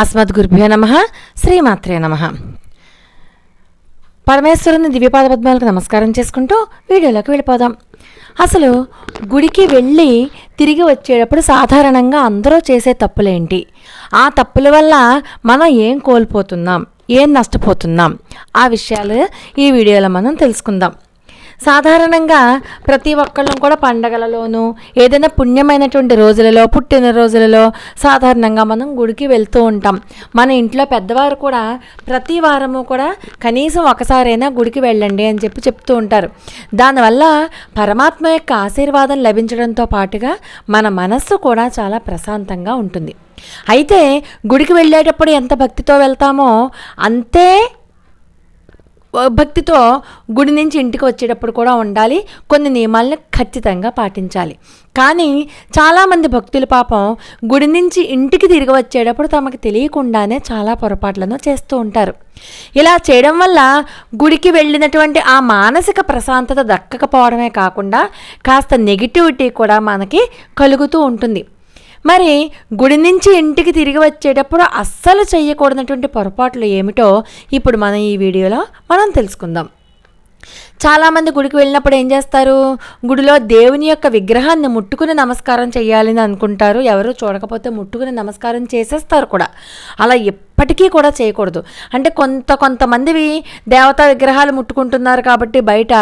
అస్మద్గురుభ్యో నమ శ్రీమాత్రే నమ పరమేశ్వరుని దివ్యపాద పద్మాలకు నమస్కారం చేసుకుంటూ వీడియోలోకి వెళ్ళిపోదాం. అసలు గుడికి వెళ్ళి తిరిగి వచ్చేటప్పుడు సాధారణంగా అందరూ చేసే తప్పులేంటి? ఆ తప్పుల వల్ల మనం ఏం కోల్పోతున్నాం? ఏం నష్టపోతున్నాం? ఆ విషయాలు ఈ వీడియోలో మనం తెలుసుకుందాం. సాధారణంగా ప్రతి ఒక్కళ్ళం కూడా పండగలలోనూ ఏదైనా పుణ్యమైనటువంటి రోజులలో పుట్టిన రోజులలో సాధారణంగా మనం గుడికి వెళ్తూ ఉంటాం. మన ఇంట్లో పెద్దవారు కూడా ప్రతి వారము కూడా కనీసం ఒకసారైనా గుడికి వెళ్ళండి అని చెప్పి చెప్తూ ఉంటారు. దానివల్ల పరమాత్మ యొక్క ఆశీర్వాదం లభించడంతో పాటుగా మన మనస్సు కూడా చాలా ప్రశాంతంగా ఉంటుంది. అయితే గుడికి వెళ్ళేటప్పుడు ఎంత భక్తితో వెళ్తామో అంతే భక్తితో గుడి నుంచి ఇంటికి వచ్చేటప్పుడు కూడా ఉండాలి. కొన్ని నియమాలను ఖచ్చితంగా పాటించాలి. కానీ చాలామంది భక్తులు పాపం గుడి నుంచి ఇంటికి తిరిగి వచ్చేటప్పుడు తమకు తెలియకుండానే చాలా పొరపాట్లను చేస్తూ ఉంటారు. ఇలా చేయడం వల్ల గుడికి వెళ్ళినటువంటి ఆ మానసిక ప్రశాంతత దక్కకపోవడమే కాకుండా కాస్త నెగిటివిటీ కూడా మనకి కలుగుతూ ఉంటుంది. మరి గుడి నుంచి ఇంటికి తిరిగి వచ్చేటప్పుడు అస్సలు చేయకూడనటువంటి పొరపాట్లు ఏమిటో ఇప్పుడు మనం ఈ వీడియోలో మనం తెలుసుకుందాం. చాలామంది గుడికి వెళ్ళినప్పుడు ఏం చేస్తారు? గుడిలో దేవుని యొక్క విగ్రహాన్ని ముట్టుకుని నమస్కారం చేయాలని అనుకుంటారు. ఎవరు చూడకపోతే ముట్టుకుని నమస్కారం చేసేస్తారు కూడా. అలా ఎప్పటికీ కూడా చేయకూడదు. అంటే కొంత కొంతమందివి దేవతా విగ్రహాలు ముట్టుకుంటున్నారు కాబట్టి బయట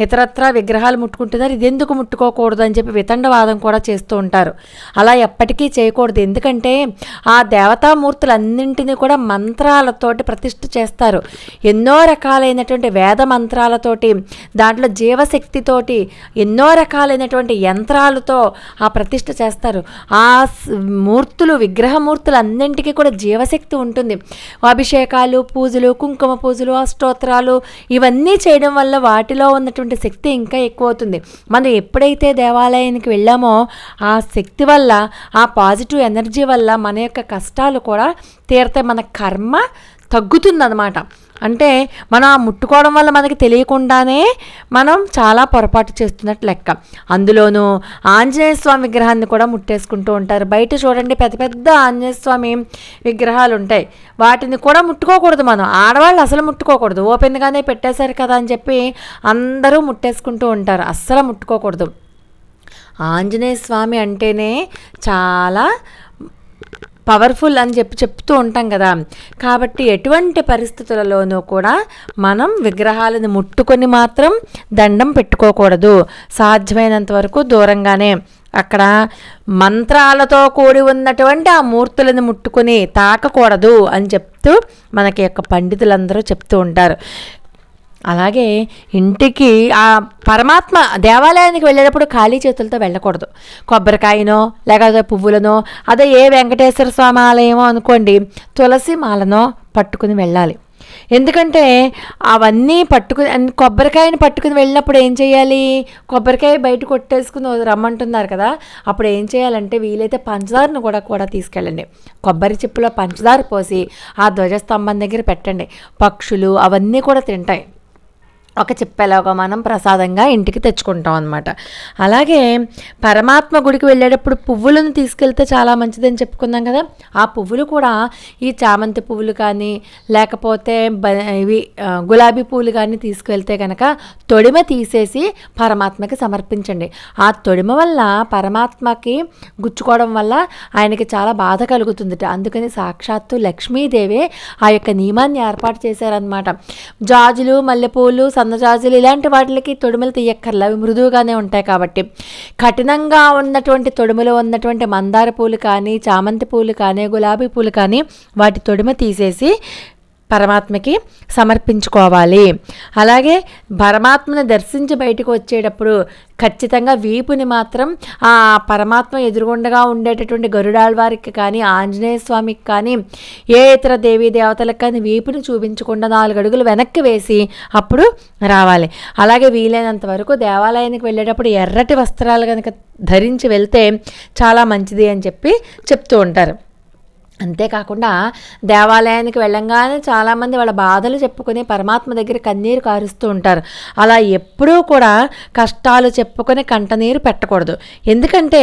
ఇతరత్ర విగ్రహాలు ముట్టుకుంటున్నారు. ఇది ఎందుకు ముట్టుకోకూడదు అని చెప్పి వితండవాదం కూడా చేస్తూ ఉంటారు. అలా ఎప్పటికీ చేయకూడదు. ఎందుకంటే ఆ దేవతామూర్తులన్నింటినీ కూడా మంత్రాలతోటి ప్రతిష్ఠ చేస్తారు. ఎన్నో రకాలైనటువంటి వేద మంత్రాలతోటి దాంట్లో జీవశక్తితోటి ఎన్నో రకాలైనటువంటి యంత్రాలతో ఆ ప్రతిష్ఠ చేస్తారు. ఆ మూర్తులు విగ్రహమూర్తులు అన్నింటికీ కూడా జీవశక్తి ఉంటుంది. అభిషేకాలు పూజలు కుంకుమ పూజలు అష్టోత్తరాలు ఇవన్నీ చేయడం వల్ల వాటిలో ఉన్నటువంటి శక్తి ఇంకా ఎక్కువ అవుతుంది మనం ఎప్పుడైతే దేవాలయానికి వెళ్ళామో ఆ శక్తి వల్ల ఆ పాజిటివ్ ఎనర్జీ వల్ల మన యొక్క కష్టాలు కూడా తీరతాయి. మన కర్మ తగ్గుతుందన్నమాట. అంటే మనం ఆ ముట్టుకోవడం వల్ల మనకి తెలియకుండానే మనం చాలా పొరపాటు చేస్తున్నట్టు లెక్క. అందులోనూ ఆంజనేయ స్వామి విగ్రహాన్ని కూడా ముట్టేసుకుంటూ ఉంటారు. బయట చూడండి పెద్ద పెద్ద ఆంజనేయ స్వామి విగ్రహాలు ఉంటాయి. వాటిని కూడా ముట్టుకోకూడదు మనం. ఆడవాళ్ళు అసలు ముట్టుకోకూడదు. ఓపెన్గానే పెట్టేశారు కదా అని చెప్పి అందరూ ముట్టేసుకుంటూ ఉంటారు. అస్సలు ముట్టుకోకూడదు. ఆంజనేయ స్వామి అంటేనే చాలా పవర్ఫుల్ అని చెప్పి చెప్తూ ఉంటాం కదా. కాబట్టి ఎటువంటి పరిస్థితులలోనూ కూడా మనం విగ్రహాలను ముట్టుకొని మాత్రం దండం పెట్టుకోకూడదు. సాధ్యమైనంత వరకు దూరంగానే. అక్కడ మంత్రాలతో కూడి ఉన్నటువంటి ఆ మూర్తులను ముట్టుకొని తాకకూడదు అని చెప్తూ మనకి యొక్క పండితులందరూ చెప్తూ ఉంటారు. అలాగే ఇంటికి ఆ పరమాత్మ దేవాలయానికి వెళ్ళేటప్పుడు ఖాళీ చేతులతో వెళ్ళకూడదు. కొబ్బరికాయనో లేకపోతే పువ్వులనో అదే ఏ వెంకటేశ్వర స్వామి ఆలయమో అనుకోండి తులసి మాలనో పట్టుకుని వెళ్ళాలి. ఎందుకంటే అవన్నీ పట్టుకుని కొబ్బరికాయని పట్టుకుని వెళ్ళినప్పుడు ఏం చేయాలి? కొబ్బరికాయ బయట కొట్టేసుకుని రమ్మంటున్నారు కదా అప్పుడు ఏం చేయాలంటే వీలైతే పంచదారను కూడా కూడా తీసుకెళ్ళండి. కొబ్బరి చిప్పులో పంచదార పోసి ఆ ధ్వజస్తంభం దగ్గర పెట్టండి. పక్షులు అవన్నీ కూడా తింటాయి. ఒక చిప్పెలాగా మనం ప్రసాదంగా ఇంటికి తెచ్చుకుంటాం అనమాట అలాగే పరమాత్మ గుడికి వెళ్ళేటప్పుడు పువ్వులను తీసుకెళ్తే చాలా మంచిదని చెప్పుకున్నాం కదా. ఆ పువ్వులు కూడా ఈ చామంతి పువ్వులు కానీ లేకపోతే ఇవి గులాబీ పువ్వులు కానీ తీసుకెళ్తే కనుక తొడిమ తీసేసి పరమాత్మకి సమర్పించండి. ఆ తొడిమ వల్ల పరమాత్మకి గుచ్చుకోవడం వల్ల ఆయనకి చాలా బాధ కలుగుతుంది అందుకని సాక్షాత్తు లక్ష్మీదేవే ఆ యొక్క నియమాన్ని ఏర్పాటు చేశారనమాట జాజులు మల్లెపూలు సన్నజాజులు ఇలాంటి వాటికి తొడుములు తీయక్కర్ల. అవి మృదువుగానే ఉంటాయి కాబట్టి. కఠినంగా ఉన్నటువంటి తొడుములు ఉన్నటువంటి మందార పూలు కానీ చామంతి పూలు కానీ గులాబీ పూలు కానీ వాటి తొడుమ తీసేసి పరమాత్మకి సమర్పించుకోవాలి. అలాగే పరమాత్మను దర్శించి బయటకు వచ్చేటప్పుడు ఖచ్చితంగా వీపుని మాత్రం ఆ పరమాత్మ ఎదురుగుండగా ఉండేటటువంటి గరుడాళ్వారికి కానీ ఆంజనేయ స్వామికి కానీ ఏ ఇతర దేవీ దేవతలకు కానీ వీపుని చూపించకుండా నాలుగు అడుగులు వెనక్కి వేసి అప్పుడు రావాలి. అలాగే వీలైనంత వరకు దేవాలయానికి వెళ్ళేటప్పుడు ఎర్రటి వస్త్రాలు కనుక ధరించి వెళ్తే చాలా మంచిది అని చెప్పి చెప్తూ ఉంటారు. అంతేకాకుండా దేవాలయానికి వెళ్ళంగానే చాలామంది వాళ్ళ బాధలు చెప్పుకొని పరమాత్మ దగ్గర కన్నీరు కారుస్తూ ఉంటారు. అలా ఎప్పుడూ కూడా కష్టాలు చెప్పుకొని కంటనీరు పెట్టకూడదు. ఎందుకంటే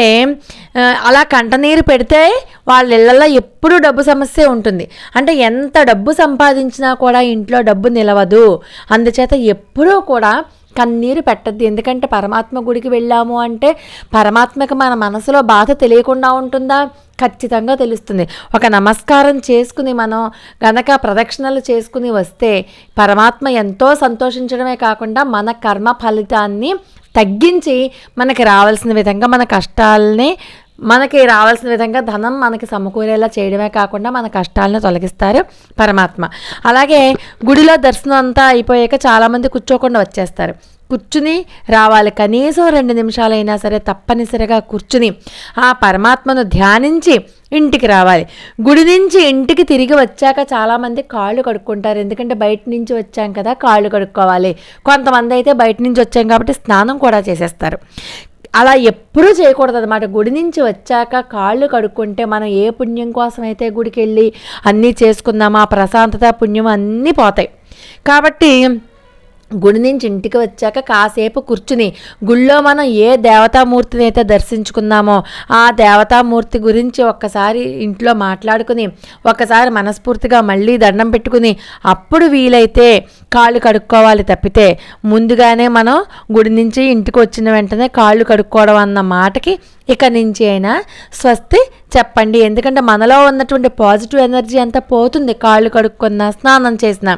అలా కంటనీరు పెడితే వాళ్ళ ఇళ్ళల్లో ఎప్పుడూ డబ్బు సమస్య ఉంటుంది. అంటే ఎంత డబ్బు సంపాదించినా కూడా ఇంట్లో డబ్బు నిలవదు. అందుచేత ఎప్పుడూ కూడా కన్నీరు పెట్టద్దు. ఎందుకంటే పరమాత్మ గుడికి వెళ్ళాము అంటే పరమాత్మకి మన మనసులో బాధ తెలియకుండా ఉంటుందా? ఖచ్చితంగా తెలుస్తుంది. ఒక నమస్కారం చేసుకుని మనం గనక ప్రదక్షిణలు చేసుకుని వస్తే పరమాత్మ ఎంతో సంతోషించడమే కాకుండా మన కర్మ ఫలితాన్ని తగ్గించి మనకి రావాల్సిన విధంగా మన కష్టాలని మనకి రావాల్సిన విధంగా ధనం మనకి సమకూరేలా చేయడమే కాకుండా మన కష్టాలను తొలగిస్తారు పరమాత్మ. అలాగే గుడిలో దర్శనం అంతా అయిపోయాక చాలామంది కూర్చోకుండా వచ్చేస్తారు. కూర్చుని రావాలి. కనీసం రెండు నిమిషాలైనా సరే తప్పనిసరిగా కూర్చుని ఆ పరమాత్మను ధ్యానించి ఇంటికి రావాలి. గుడి నుంచి ఇంటికి తిరిగి వచ్చాక చాలామంది కాళ్ళు కడుక్కుంటారు. ఎందుకంటే బయట నుంచి వచ్చాం కదా కాళ్ళు కడుక్కోవాలి. కొంతమంది అయితే బయట నుంచి వచ్చాం కాబట్టి స్నానం కూడా చేసేస్తారు. అలా ఎప్పుడూ చేయకూడదు అనమాట గుడి నుంచి వచ్చాక కాళ్ళు కడుక్కుంటే మనం ఏ పుణ్యం కోసం అయితే గుడికి వెళ్ళి అన్నీ చేసుకుందామో ఆ ప్రశాంతత పుణ్యం అన్నీ పోతాయి. కాబట్టి గుడి నుంచి ఇంటికి వచ్చాక కాసేపు కూర్చుని గుళ్ళో మనం ఏ దేవతామూర్తిని అయితే దర్శించుకున్నామో ఆ దేవతామూర్తి గురించి ఒక్కసారి ఇంట్లో మాట్లాడుకుని ఒక్కసారి మనస్ఫూర్తిగా మళ్ళీ దండం పెట్టుకుని అప్పుడు వీలైతే కాళ్ళు కడుక్కోవాలి తప్పితే ముందుగానే మనం గుడి నుంచి ఇంటికి వచ్చిన వెంటనే కాళ్ళు కడుక్కోవడం అన్న మాటకి ఇక నుంచి అయినా స్వస్తి చెప్పండి. ఎందుకంటే మనలో ఉన్నటువంటి పాజిటివ్ ఎనర్జీ అంతా పోతుంది కాళ్ళు కడుక్కున్నా స్నానం చేసిన.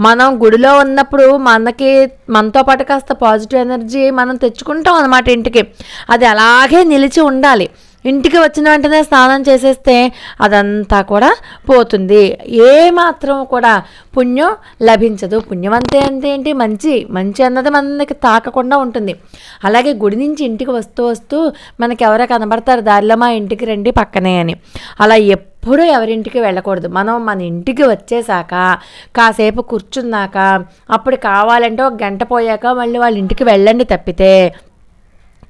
మనం గుడిలో ఉన్నప్పుడు మనకి మనతో పాటు కాస్త పాజిటివ్ ఎనర్జీ మనం తెచ్చుకుంటాం అన్నమాట ఇంటికి. అది అలాగే నిలిచి ఉండాలి. ఇంటికి వచ్చిన వెంటనే స్నానం చేసేస్తే అదంతా కూడా పోతుంది. ఏ మాత్రం కూడా పుణ్యం లభించదు. పుణ్యం అంతే అంటే ఏంటి? మంచి మంచి అన్నది మనకి తాకకుండా ఉంటుంది. అలాగే గుడి నుంచి ఇంటికి వస్తూ వస్తూ మనకి ఎవరో కనబడతారు దారిలో మా ఇంటికి రండి పక్కనే అని. అలా ఎప్పుడూ ఎవరింటికి వెళ్ళకూడదు. మనం మన ఇంటికి వచ్చేసాక కాసేపు కూర్చున్నాక అప్పుడు కావాలంటే ఒక గంట పోయాక మళ్ళీ వాళ్ళ ఇంటికి వెళ్ళండి తప్పితే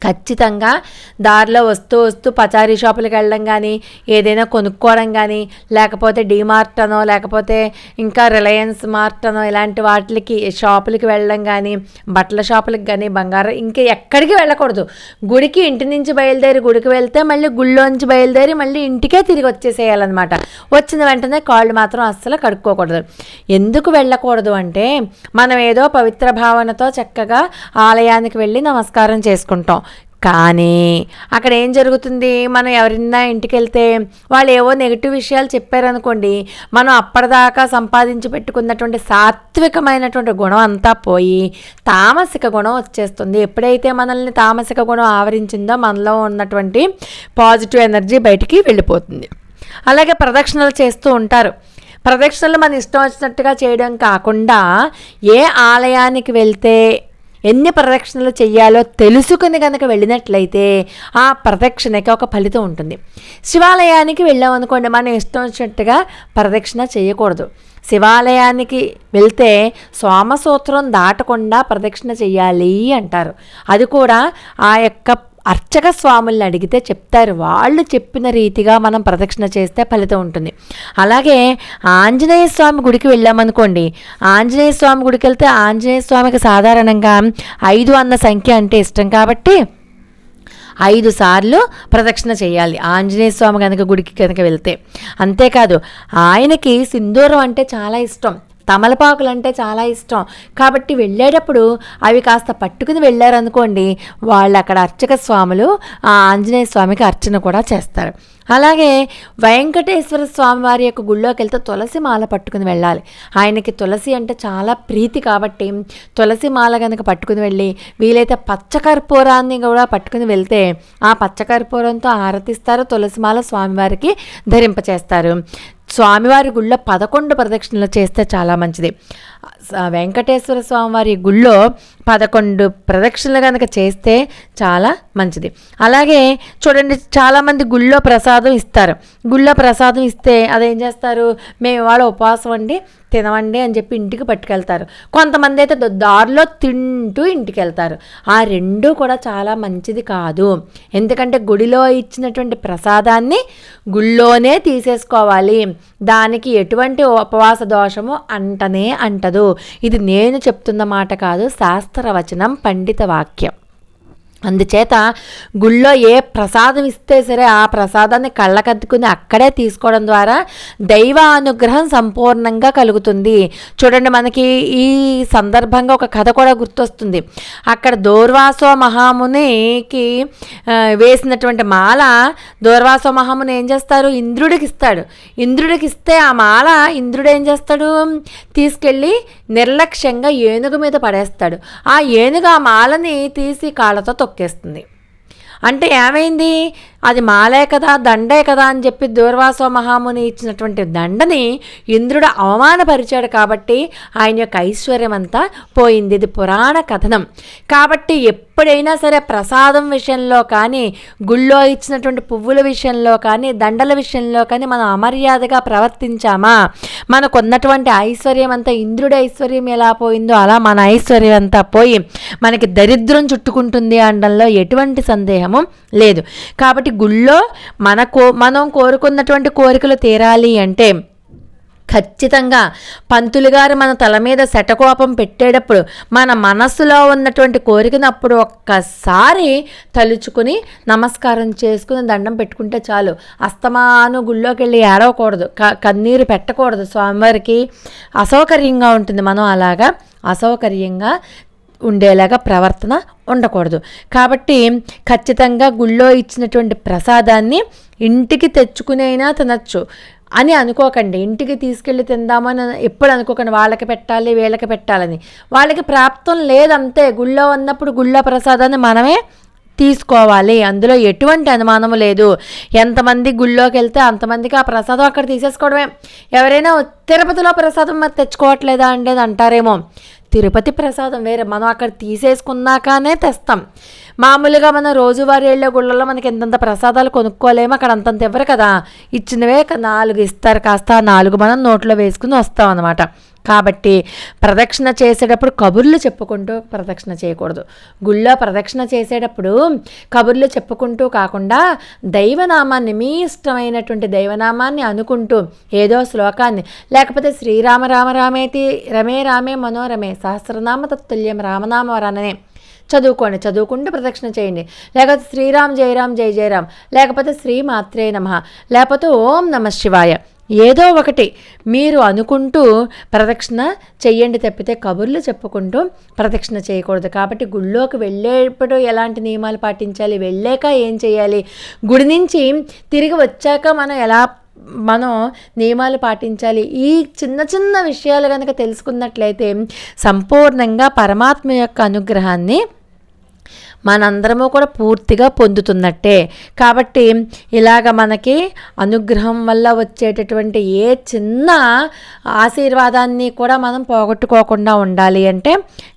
ఖచ్చితంగా దారిలో వస్తూ వస్తూ పచారీ షాపులకు వెళ్ళడం కానీ ఏదైనా కొనుక్కోవడం కానీ లేకపోతే డీమార్ట్ అనో లేకపోతే ఇంకా రిలయన్స్ మార్ట్ అనో ఇలాంటి వాటికి షాపులకి వెళ్ళడం కానీ బట్టల షాపులకు కానీ బంగారం ఇంకా ఎక్కడికి వెళ్ళకూడదు. గుడికి ఇంటి నుంచి బయలుదేరి గుడికి వెళ్తే మళ్ళీ గుళ్ళోంచి బయలుదేరి మళ్ళీ ఇంటికే తిరిగి వచ్చేసేయాలన్నమాట. వచ్చిన వెంటనే కాళ్ళు మాత్రం అస్సలు కడుక్కోకూడదు. ఎందుకు వెళ్ళకూడదు అంటే మనం ఏదో పవిత్ర భావనతో చక్కగా ఆలయానికి వెళ్ళి నమస్కారం చేసుకుంటాం. కానీ అక్కడ ఏం జరుగుతుంది? మనం ఎవరిన్నా ఇంటికి వెళ్తే వాళ్ళు ఏవో నెగిటివ్ విషయాలు చెప్పారనుకోండి మనం అప్పటిదాకా సంపాదించి పెట్టుకున్నటువంటి సాత్వికమైనటువంటి గుణం అంతా పోయి తామసిక గుణం వచ్చేస్తుంది. ఎప్పుడైతే మనల్ని తామసిక గుణం ఆవరించిందో మనలో ఉన్నటువంటి పాజిటివ్ ఎనర్జీ బయటికి వెళ్ళిపోతుంది. అలాగే ప్రదక్షిణలు చేస్తూ ఉంటారు. ప్రదక్షిణలు మన ఇష్టం వచ్చినట్టుగా చేయడం కాకుండా ఏ ఆలయానికి వెళ్తే ఎన్ని ప్రదక్షిణలు చేయాలో తెలుసుకుని కనుక వెళ్ళినట్లయితే ఆ ప్రదక్షిణకి ఒక ఫలితం ఉంటుంది. శివాలయానికి వెళ్ళామనుకోండి మనం ఇష్టం వచ్చినట్టుగా ప్రదక్షిణ చేయకూడదు. శివాలయానికి వెళ్తే సోమసూత్రం దాటకుండా ప్రదక్షిణ చేయాలి అంటారు. అది కూడా ఆ యొక్క అర్చక స్వాముల్ని అడిగితే చెప్తారు. వాళ్ళు చెప్పిన రీతిగా మనం ప్రదక్షిణ చేస్తే ఫలితం ఉంటుంది. అలాగే ఆంజనేయ స్వామి గుడికి వెళ్ళామనుకోండి. ఆంజనేయ స్వామి గుడికి వెళ్తే ఆంజనేయ స్వామికి సాధారణంగా ఐదు అన్న సంఖ్య అంటే ఇష్టం కాబట్టి ఐదు సార్లు ప్రదక్షిణ చేయాలి. ఆంజనేయ స్వామి కనుక గుడికి కనుక వెళ్తే. అంతేకాదు ఆయనకి సింధూరం అంటే చాలా ఇష్టం. తమలపాకులు అంటే చాలా ఇష్టం. కాబట్టి వెళ్ళేటప్పుడు అవి కాస్త పట్టుకుని వెళ్ళారనుకోండి వాళ్ళు అక్కడ అర్చక స్వాములు ఆ ఆంజనేయ స్వామికి అర్చన కూడా చేస్తారు. అలాగే వెంకటేశ్వర స్వామి వారి యొక్క గుళ్ళోకి వెళ్తే తులసి మాల పట్టుకుని వెళ్ళాలి. ఆయనకి తులసి అంటే చాలా ప్రీతి కాబట్టి తులసి మాల కనుక పట్టుకుని వెళ్ళి వీలైతే పచ్చకర్పూరాన్ని కూడా పట్టుకుని వెళ్తే ఆ పచ్చకర్పూరంతో ఆరతిస్తారు తులసి మాల స్వామివారికి ధరింపచేస్తారు. స్వామివారి గుళ్ళ పదకొండు ప్రదక్షిణలు చేస్తే చాలా మంచిది. వెంకటేశ్వర స్వామివారి గుళ్ళో పదకొండు ప్రదక్షిణలు కనుక చేస్తే చాలా మంచిది. అలాగే చూడండి చాలామంది గుళ్ళో ప్రసాదం ఇస్తారు. గుళ్ళో ప్రసాదం ఇస్తే అదేం చేస్తారు? మేము ఇవాళ ఉపవాసం అండి తినవండి అని చెప్పి ఇంటికి పట్టుకెళ్తారు. కొంతమంది అయితే దారిలో తింటూ ఇంటికి వెళ్తారు ఆ రెండు కూడా చాలా మంచిది కాదు. ఎందుకంటే గుడిలో ఇచ్చినటువంటి ప్రసాదాన్ని గుళ్ళోనే తీసేసుకోవాలి. దానికి ఎటువంటి ఉపవాస దోషము అంటనే అంటదు. ఇది నేను చెప్తున్న మాట కాదు శాస్త్రవచనం పండిత వాక్యం. అందుచేత గుళ్ళో ఏ ప్రసాదం ఇస్తే సరే ఆ ప్రసాదాన్ని కళ్ళకద్దుకుని అక్కడే తీసుకోవడం ద్వారా దైవ అనుగ్రహం సంపూర్ణంగా కలుగుతుంది. చూడండి మనకి ఈ సందర్భంగా ఒక కథ కూడా గుర్తొస్తుంది. అక్కడ దూర్వాసో మహామునికి వేసినటువంటి మాల దూర్వాసో మహాముని ఏం చేస్తారు ఇంద్రుడికి ఇస్తాడు. ఇంద్రుడికి ఇస్తే ఆ మాల ఇంద్రుడు ఏం చేస్తాడు? తీసుకెళ్ళి నిర్లక్ష్యంగా ఏనుగు మీద పడేస్తాడు. ఆ ఏనుగు ఆ మాలని తీసి కాళ్ళతో తొక్కేస్తుంది. అంటే ఏమైంది? అది మాలే కదా దండే కదా అని చెప్పి దూర్వాసో మహాముని ఇచ్చినటువంటి దండని ఇంద్రుడు అవమానపరిచాడు కాబట్టి ఆయన యొక్క ఐశ్వర్యం అంతా పోయింది. ఇది పురాణ కథనం. కాబట్టి ఎప్పుడైనా సరే ప్రసాదం విషయంలో కానీ గుళ్ళో ఇచ్చినటువంటి పువ్వుల విషయంలో కానీ దండల విషయంలో కానీ మనం అమర్యాదగా ప్రవర్తించామా? మనకు ఉన్నటువంటి ఐశ్వర్యం అంతా ఇంద్రుడి ఐశ్వర్యం ఎలా పోయిందో అలా మన ఐశ్వర్యం అంతా పోయి మనకి దరిద్రం చుట్టుకుంటుంది అనడంలో ఎటువంటి సందేహము లేదు. కాబట్టి గుళ్ళో మన కో మనం కోరుకున్నటువంటి కోరికలు తీరాలి అంటే ఖచ్చితంగా పంతులు గారు మన తల మీద శటకోపం పెట్టేటప్పుడు మన మనస్సులో ఉన్నటువంటి కోరికను అప్పుడు ఒక్కసారి తలుచుకుని నమస్కారం చేసుకుని దండం పెట్టుకుంటే చాలు. అస్తమాను గుళ్ళోకి వెళ్ళి ఏడవకూడదు. క కన్నీరు పెట్టకూడదు. స్వామివారికి అసౌకర్యంగా ఉంటుంది. మనం అలాగా అసౌకర్యంగా ఉండేలాగా ప్రవర్తన ఉండకూడదు. కాబట్టి ఖచ్చితంగా గుళ్ళో ఇచ్చినటువంటి ప్రసాదాన్ని ఇంటికి తెచ్చుకునైనా తినచ్చు. అని అనుకోకండి. ఇంటికి తీసుకెళ్ళి తిందామని ఎప్పుడు అనుకోకండి. వాళ్ళకి పెట్టాలి వీళ్ళకి పెట్టాలని. వాళ్ళకి ప్రాప్తం లేదంతే గుళ్ళో ఉన్నప్పుడు గుళ్ళో ప్రసాదాన్ని మనమే తీసుకోవాలి. అందులో ఎటువంటి అనుమానము లేదు. ఎంతమంది గుళ్ళోకి వెళ్తే అంతమందికి ఆ ప్రసాదం అక్కడ తీసేసుకోవడమే. ఎవరైనా తిరుపతిలో ప్రసాదం మరి తెచ్చుకోవట్లేదా అండి అంటారేమో. తిరుపతి ప్రసాదం వేరే మనం అక్కడ తీసేసుకున్నాకనే తెస్తాం. మామూలుగా మన రోజువారీ వెళ్ళే గుళ్ళలో మనకి ఎంతంత ప్రసాదాలు కొనుక్కోలేము అక్కడ అంతంత ఇవ్వరు కదా. ఇచ్చినవే నాలుగు ఇస్తారు కాస్త నాలుగు మనం నోట్లో వేసుకుని వస్తాం అనమాట కాబట్టి ప్రదక్షిణ చేసేటప్పుడు కబుర్లు చెప్పుకుంటూ ప్రదక్షిణ చేయకూడదు. గుళ్ళో ప్రదక్షిణ చేసేటప్పుడు కబుర్లు చెప్పుకుంటూ కాకుండా దైవనామాన్ని మీ ఇష్టమైనటువంటి దైవనామాన్ని అనుకుంటూ ఏదో శ్లోకాన్ని లేకపోతే శ్రీరామ రామ రామేతి రమే రామే మనోరమే సహస్రనామ తత్తుల్యం రామనామ వరాననే చదువుకోండి. చదువుకుంటూ ప్రదక్షిణ చేయండి. లేకపోతే శ్రీరామ్ జయరామ్ జయ జయరామ్ లేకపోతే శ్రీ మాత్రే నమ లేకపోతే ఓం నమ శివాయ. ఏదో ఒకటి మీరు అనుకుంటూ ప్రదక్షిణ చెయ్యండి తప్పితే కబుర్లు చెప్పుకుంటూ ప్రదక్షిణ చేయకూడదు. కాబట్టి గుళ్ళోకి వెళ్ళేటప్పుడు ఎలాంటి నియమాలు పాటించాలి? వెళ్ళాక ఏం చేయాలి గుడి నుంచి తిరిగి వచ్చాక మనం ఎలా మనం నియమాలు పాటించాలి? ఈ చిన్న చిన్న విషయాలు కనుక తెలుసుకున్నట్లయితే సంపూర్ణంగా పరమాత్మ యొక్క అనుగ్రహాన్ని మనందరము కూడా పూర్తిగా పొందుతున్నట్టే. కాబట్టి ఇలాగ మనకి అనుగ్రహం వల్ల వచ్చేటటువంటి ఏ చిన్న ఆశీర్వాదాన్ని కూడా మనం పోగొట్టుకోకుండా ఉండాలి అంటే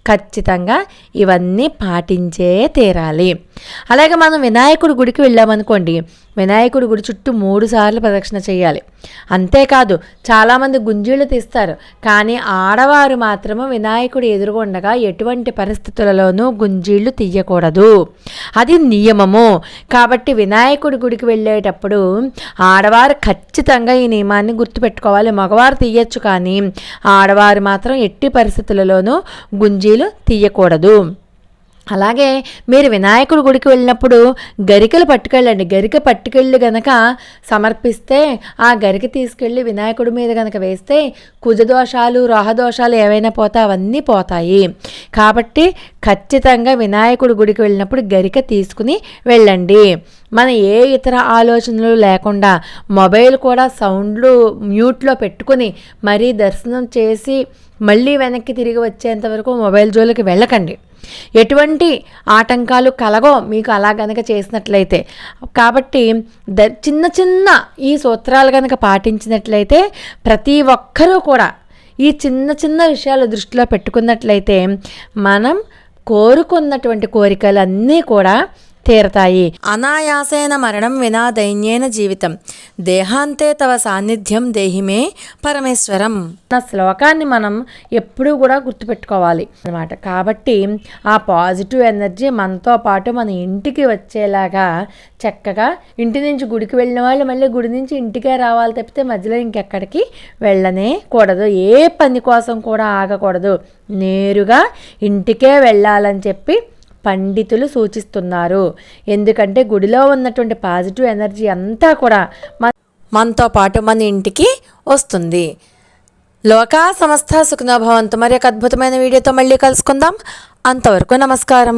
ఖచ్చితంగా ఇవన్నీ పాటించే తీరాలి. అలాగే మనం వినాయకుడి గుడికి వెళ్ళామనుకోండి వినాయకుడి గుడి చుట్టూ మూడు సార్లు ప్రదక్షిణ చేయాలి. అంతేకాదు చాలామంది గుంజీళ్ళు తీస్తారు కానీ ఆడవారు మాత్రము వినాయకుడు ఎదురుగుండగా ఎటువంటి పరిస్థితులలోనూ గుంజీళ్ళు తీయకూడదు. అది నియమము. కాబట్టి వినాయకుడి గుడికి వెళ్ళేటప్పుడు ఆడవారు ఖచ్చితంగా ఈ నియమాన్ని గుర్తుపెట్టుకోవాలి. మగవారు తీయచ్చు కానీ ఆడవారు మాత్రం ఎట్టి పరిస్థితులలోనూ గుంజీలు తీయకూడదు. అలాగే మీరు వినాయకుడి గుడికి వెళ్ళినప్పుడు గరికలు పట్టుకెళ్ళండి. గరిక పట్టుకెళ్ళి గనక సమర్పిస్తే ఆ గరిక తీసుకెళ్ళి వినాయకుడి మీద గనక వేస్తే కుజదోషాలు రోహదోషాలు ఏవైనా పోతే అవన్నీ పోతాయి. కాబట్టి ఖచ్చితంగా వినాయకుడి గుడికి వెళ్ళినప్పుడు గరిక తీసుకుని వెళ్ళండి. మన ఏ ఇతర ఆలోచనలు లేకుండా మొబైల్ కూడా సౌండ్లు మ్యూట్లో పెట్టుకుని మరీ దర్శనం చేసి మళ్ళీ వెనక్కి తిరిగి వచ్చేంత వరకు మొబైల్ జోలికి వెళ్ళకండి. ఎటువంటి ఆటంకాలు కలగో మీకు అలా గనక చేసినట్లయితే. కాబట్టి ద చిన్న చిన్న ఈ సూత్రాలు కనుక పాటించినట్లయితే ప్రతి ఒక్కరూ కూడా ఈ చిన్న చిన్న విషయాలు దృష్టిలో పెట్టుకున్నట్లయితే మనం కోరుకున్నటువంటి కోరికలన్నీ కూడా తీరతాయి. అనాయాసేన మరణం వినా దైన్యేన జీవితం. దేహాంతే తవ సాన్నిధ్యం దేహిమే పరమేశ్వరం. నా శ్లోకాన్ని మనం ఎప్పుడూ కూడా గుర్తుపెట్టుకోవాలి అనమాట కాబట్టి ఆ పాజిటివ్ ఎనర్జీ మనతో పాటు మన ఇంటికి వచ్చేలాగా చక్కగా ఇంటి నుంచి గుడికి వెళ్ళిన వాళ్ళు మళ్ళీ గుడి నుంచి ఇంటికే రావాలి తప్పితే మధ్యలో ఇంకెక్కడికి వెళ్ళనే కూడదు. ఏ పని కోసం కూడా ఆగకూడదు. నేరుగా ఇంటికే వెళ్ళాలని చెప్పి పండితులు సూచిస్తున్నారు. ఎందుకంటే గుడిలో ఉన్నటువంటి పాజిటివ్ ఎనర్జీ అంతా కూడా మన మనతో పాటు మన ఇంటికి వస్తుంది. లోకా సంస్థ సుఖనోభవంతో మరి ఒక అద్భుతమైన వీడియోతో మళ్ళీ కలుసుకుందాం. అంతవరకు నమస్కారం.